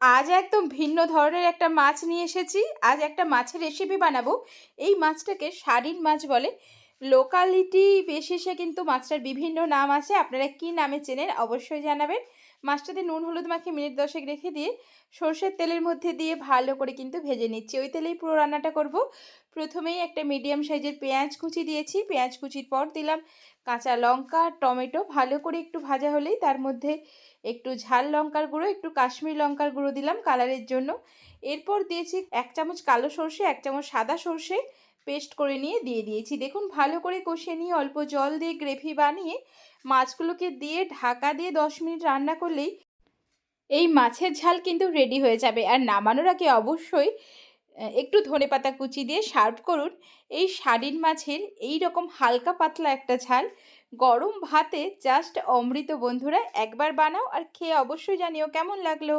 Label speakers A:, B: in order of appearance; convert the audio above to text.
A: আজ একদম ভিন্ন ধরনের একটা মাছ নিয়ে এসেছি। আজ একটা মাছের রেসিপি বানাবো। এই মাছটাকে শাড়ির মাছ বলে। লোকালিটি বেসিসে কিন্তু মাছটার বিভিন্ন নাম আছে। আপনারা কি নামে চেনেন অবশ্যই জানাবেন। মাছটাতে নুন, হলুদ মাখিয়ে মিনিট দশেক রেখে দিয়ে সর্ষের তেলের মধ্যে দিয়ে ভালো করে কিন্তু ভেজে নিচ্ছি। ওই তেলেই পুরো রান্নাটা করব। প্রথমেই একটা মিডিয়াম সাইজের পেঁয়াজ কুচি দিয়েছি। পেঁয়াজ কুচির পর দিলাম কাঁচা লঙ্কা, টমেটো, ভালো করে একটু ভাজা হলেই তার মধ্যে একটু ঝাল লঙ্কার গুঁড়ো, একটু কাশ্মীর লঙ্কার গুঁড়ো দিলাম কালারের জন্য। এরপর দিয়েছি এক চামচ কালো সর্ষে, এক চামচ সাদা সর্ষে পেস্ট করে নিয়ে দিয়ে দিয়েছি। দেখুন, ভালো করে কষিয়ে নিয়ে অল্প জল দিয়ে গ্রেভি বানিয়ে মাছগুলোকে দিয়ে ঢাকা দিয়ে দশ মিনিট রান্না করলেই এই মাছের ঝাল কিন্তু রেডি হয়ে যাবে। আর নামানোর আগে অবশ্যই একটু ধনেপাতা কুচি দিয়ে সার্ভ করুন। এই শাড়ির মাছের এই রকম হালকা পাতলা একটা ঝাল গরম ভাতে জাস্ট অমৃত বন্ধুরা একবার বানাও আর খেয়ে অবশ্যই জানিও কেমন লাগল।